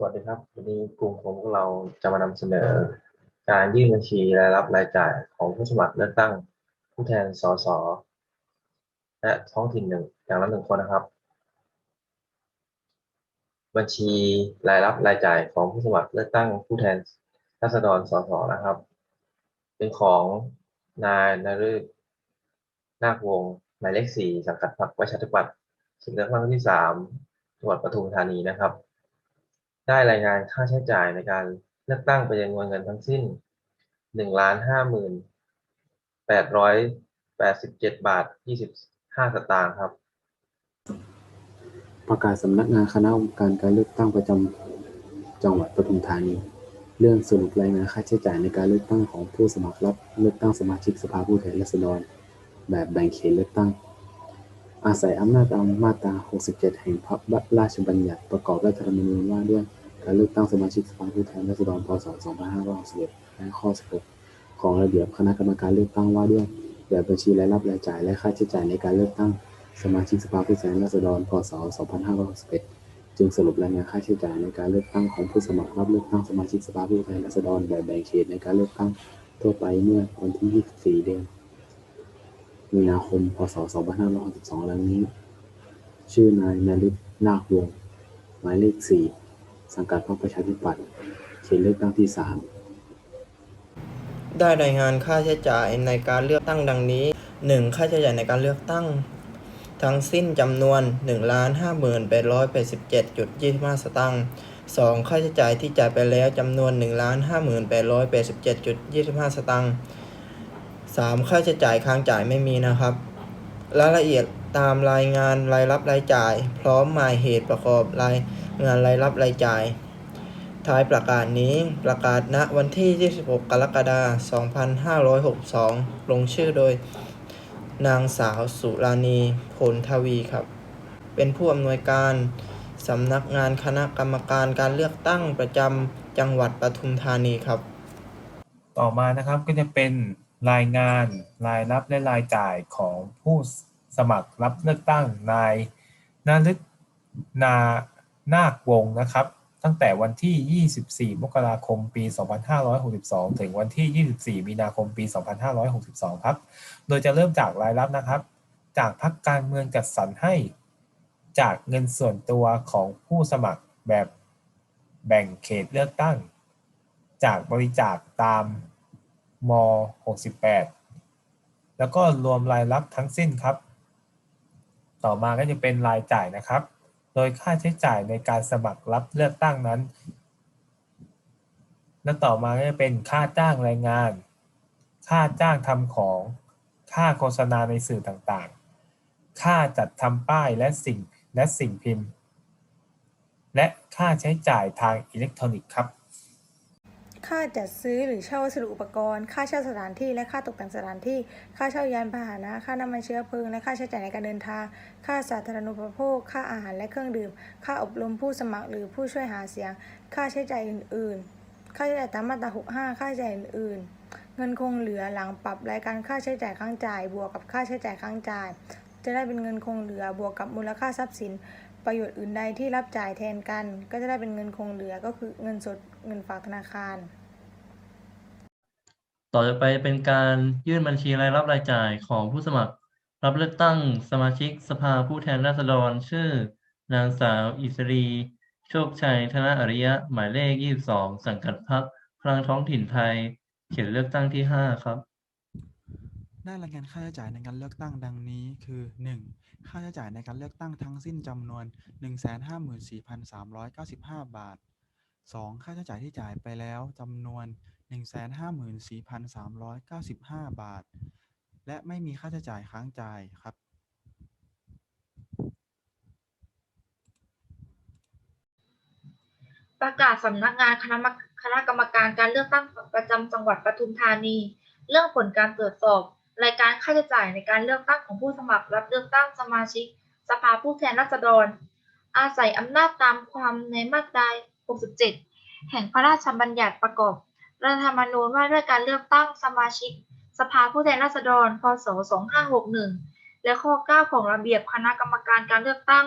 สวัสดีครับ วันนี้กลุ่มของพวกเราจะมานำเสนอ การยื่นบัญชีรายรับรายจ่ายของผู้สมัครเลือกตั้ง ผู้แทนสสและท้องถิ่นหนึ่งอย่างละหนึ่งคนนะครับ บัญชีรายรับรายจ่ายของผู้สมัครเลือกตั้งผู้แทนราษฎรสสนะครับ เป็นของนายนฤกษ์นาควงศ์หมายเลขสี่สังกัดพรรคประชาธิปัตย์เขตเลือกตั้งที่สามจังหวัดปทุมธานีนะครับ ได้รายงานค่าใช้จ่ายในการเลือกตั้งเป็นจำนวนเงินทั้งสิ้นหนึ่งล้านห้าหมื่นแปดร้อยแปดสิบเจ็ดบาทยี่สิบห้าสตางค์ครับ ประกาศสำนักงานคณะกรรมการการเลือกตั้งประจำจังหวัดปทุมธานี เรื่องสรุปรายงานค่าใช้จ่ายในการเลือกตั้งของผู้สมัครรับเลือกตั้งสมาชิกสภาผู้แทนราษฎร แบบแบ่งเขตเลือกตั้ง อาศัยอำนาจตามมาตรา 67 แห่งพระราชบัญญัติประกอบรัฐธรรมนูญว่าด้วย การเลือกตั้งสมาชิกสภาผู้แทนราษฎรพศ2561และข้อ 16 ของระเบียบคณะกรรมการเลือกตั้งว่าด้วยแบบบัญชีรายรับรายจ่ายและค่าใช้จ่ายในการเลือกตั้งสมาชิกสภาผู้แทนราษฎรพศ2561จึงสรุปรายงานค่าใช้จ่ายในการเลือกตั้งของผู้สมัครรับเลือกตั้งสมาชิกสภาผู้แทนราษฎรแบบแบ่งเขตในการเลือกตั้งทั่วไปเมื่อวันที่ 24 เดือนมีนาคม พศ 2562ดังนี้ ชื่อนายนฤทธิ์นาควงศ์หมายเลข 4 สังกัดพรรคประชาธิปัตย์เขตเลือกตั้งที่ 3 ได้รายงานค่าใช้จ่ายในการเลือกตั้งดังนี้ 1. ค่าใช้จ่ายในการเลือกตั้ง ทั้งสิ้นจำนวน 1,5887.25 สตางค์ 2. ค่าใช้จ่ายที่จ่ายไปแล้วจำนวน 1,5887.25 สตางค์ 3. ค่าใช้จ่ายค้างจ่ายไม่มีนะครับรายละเอียดตามรายงานรายรับรายจ่าย พร้อมหมายเหตุประกอบราย งานรายรับรายจ่าย ท้ายประกาศนี้ประกาศณวันที่ 26 กรกฎาคม 2562 ลงชื่อโดย นางสาวสุราณีผลทวีครับ เป็นผู้อำนวยการสำนักงานคณะกรรมการการเลือกตั้งประจำจังหวัดปทุมธานีครับ ต่อมานะครับก็จะเป็นรายงานรายรับและรายจ่ายของผู้สมัครรับเลือกตั้งนายนาลึกนา นาควงศ์นะครับ ตั้งแต่วันที่ 24 มกราคม ปี 2562 ถึงวันที่ 24 มีนาคม ปี 2562 ครับ โดยจะเริ่มจากรายรับนะครับ จากพรรคการเมืองจัดสรรให้ จากเงินส่วนตัวของผู้สมัครแบบแบ่งเขตเลือกตั้ง จากบริจาคตามม 68 แล้วก็รวมรายรับทั้งสิ้นครับ ต่อมาก็จะเป็นรายจ่ายนะครับ ดยค่าใช้จ่ายในการสมัครรับเลือกตั้งนั้น และต่อมาก็จะเป็นค่าจ้างแรงงาน ค่าจ้างทำของ ค่าโฆษณาในสื่อต่างๆ ค่าจัดทำป้ายและสิ่งและสิ่งพิมพ์ และค่าใช้จ่ายทางอิเล็กทรอนิกส์ครับ ค่าจัดซื้อหรือเช่าวัสดุอุปกรณ์ ค่าเช่าสถานที่และค่าตกแต่งสถานที่ ค่าเช่ายานพาหนะ ค่าน้ำมันเชื้อเพลิง และค่าใช้จ่ายในการเดินทาง ค่าสาธารณูปโภค ค่าอาหารและเครื่องดื่ม ค่าอบรมผู้สมัครหรือผู้ช่วยหาเสียง ค่าใช้จ่ายอื่น ๆ ค่าใช้จ่ายตามมาตรา65 ค่าใช้จ่ายอื่น ๆ เงินคงเหลือหลังปรับรายการค่าใช้จ่ายค้างจ่าย บวกกับค่าใช้จ่ายค้างจ่าย จะได้เป็นเงินคงเหลือบวกกับมูลค่าทรัพย์สิน ประโยชน์อื่นใดที่รับจ่ายแทนกัน ก็จะได้เป็นเงินคงเหลือก็คือเงินสดเงินฝากธนาคาร ต่อไปเป็นการยื่นบัญชีรายรับรายจ่ายของผู้สมัคร รับเลือกตั้งสมาชิกสภาผู้แทนราษฎร ชื่อ นางสาวอิสรี โชคชัยธนอริยะ หมายเลข 22 สังกัดพรรคพลังท้องถิ่นไทย เขตเลือกตั้งที่ 5 ครับ ได้รายงานค่าใช้จ่ายในการเลือกตั้งดังนี้ คือ 1. ค่าใช้จ่ายในการเลือกตั้งทั้งสิ้นจำนวน 154,395 บาท 2. ค่าใช้จ่ายที่จ่ายไปแล้วจำนวน 154,395 บาท และไม่มีค่าใช้จ่ายค้างจ่ายครับประกาศสำนักงานคณะกรรมคณะกรรมการการเลือกตั้งประจำจังหวัดปทุมธานี เรื่องผลการตรวจสอบ รายการค่าใช้จ่ายในการเลือกตั้งของผู้สมัครรับเลือกตั้งสมาชิก สภาผู้แทนราษฎร อาศัยอำนาจตามความในมาตรา 67 แห่งพระราชบัญญัติประกอบรัฐธรรมนูญว่าด้วยการเลือกตั้งสมาชิก สภาผู้แทนราษฎร พศ 2561 และข้อ 9 ของระเบียบคณะกรรมการการเลือกตั้ง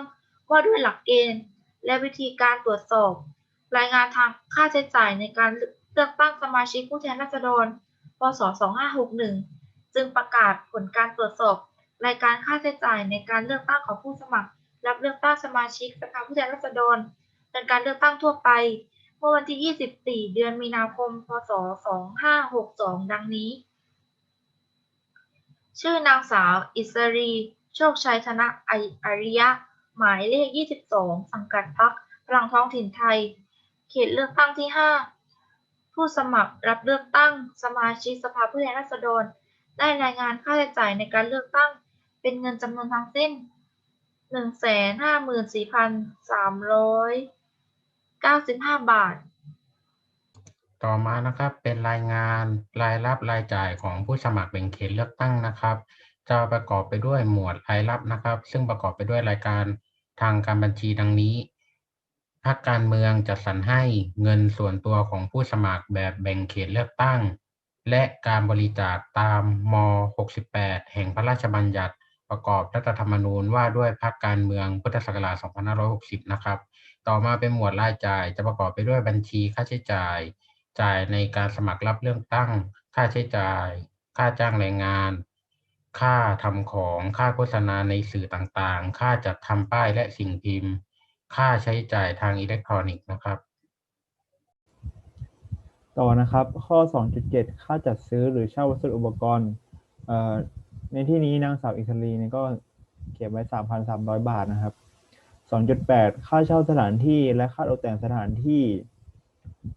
ว่าด้วยหลักเกณฑ์ และวิธีการตรวจสอบ รายงานทางค่าใช้จ่ายในการเลือกตั้งสมาชิกผู้แทนราษฎร พศ 2561 จึงประกาศผลการตรวจสอบรายการค่าใช้จ่ายในการเลือกตั้งของผู้สมัคร รับเลือกตั้งสมาชิกสภาผู้แทนราษฎรเป็นการเลือกตั้งทั่วไป เมื่อวันที่ 24 เดือนมีนาคม พศ 2562 ดังนี้ ชื่อนางสาว อิสรี โชคชัยธนะอริยะ หมายเลข 22 สังกัดพรรคพลังท้องถิ่นไทย เขตเลือกตั้งที่ 5 ผู้สมัครรับเลือกตั้งสมาชิกสภาผู้แทนราษฎร ได้รายงานค่าใช้จ่ายในการเลือกตั้ง เป็นเงินจำนวนทั้งสิ้น 154,395 บาท ต่อมานะครับเป็นรายงานรายรับรายจ่ายของผู้สมัครแบ่งเขตเลือกตั้งนะครับ จะประกอบไปด้วยหมวดรายรับนะครับ ซึ่งประกอบไปด้วยรายการทางการบัญชีดังนี้พรรคการเมืองจัดสรรให้เงินส่วนตัวของผู้สมัครแบบแบ่งเขตเลือกตั้ง และการบริจาคตาม ม 68 แห่งพระราชบัญญัติประกอบรัฐธรรมนูญว่าด้วยพรรคการเมืองพุทธศักราช 2560 นะครับ ต่อมาเป็นหมวดรายจ่ายจะประกอบไปด้วยบัญชีค่าใช้จ่าย จ่ายในการสมัครรับเลือกตั้ง ค่าใช้จ่าย ค่าจ้างแรงงาน ค่าทำของ ค่าโฆษณาในสื่อต่างๆ ค่าจัดทำป้ายและสิ่งพิมพ์ ค่าใช้จ่ายทางอิเล็กทรอนิกส์นะครับ ต่อนะครับ ข้อ 2.7 ค่าจัดซื้อหรือเช่าวัสดุอุปกรณ์ในที่นี้นางสาวอิสรีเนี่ยก็เก็บไว้ 3,300 บาทนะครับ 2.8 ค่าเช่าสถานที่และค่าตกแต่งสถานที่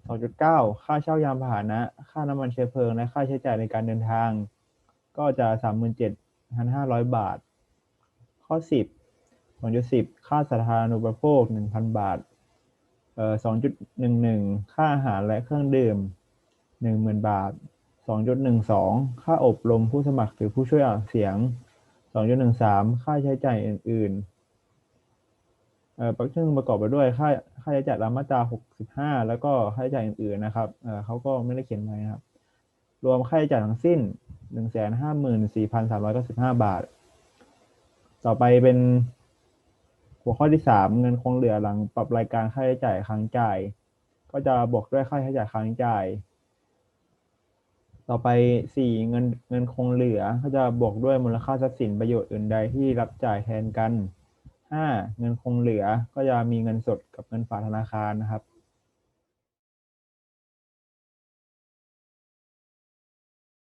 2.9 ค่าเช่ายานพาหนะ ค่าน้ำมันเชื้อเพลิง และค่าใช้จ่ายในการเดินทาง ก็จะ 37,500 บาท ข้อ 10 2.10 ค่าสาธารณูปโภค 1,000 บาท เอ่อ2.11ค่าอาหารและเครื่องดื่ม10,000บาท2.12ค่าอบรมผู้สมัครหรือผู้ช่วยออกเสียง2.13ค่าใช้จ่ายอื่นๆเอ่อซึ่งประกอบไปด้วยค่าค่าใช้จ่ายตามมาตรา65แล้วก็ค่าใช้จ่ายอื่นๆนะครับเอ่อเขาก็ไม่ได้เขียนไว้นะครับ รวมค่าใช้จ่ายทั้งสิ้น154,395บาท ต่อไปเป็น หัวข้อที่สามเงินคงเหลือหลังปรับรายการค่าใช้จ่ายค้างจ่าย ก็จะบวกด้วยค่าใช้จ่ายค้างจ่าย ต่อไปสี่เงินเงินคงเหลือก็จะบวกด้วยมูลค่าทรัพย์สินประโยชน์อื่นใดที่รับจ่ายแทนกันห้าเงินคงเหลือก็จะมีเงินสดกับเงินฝากธนาคารนะครับ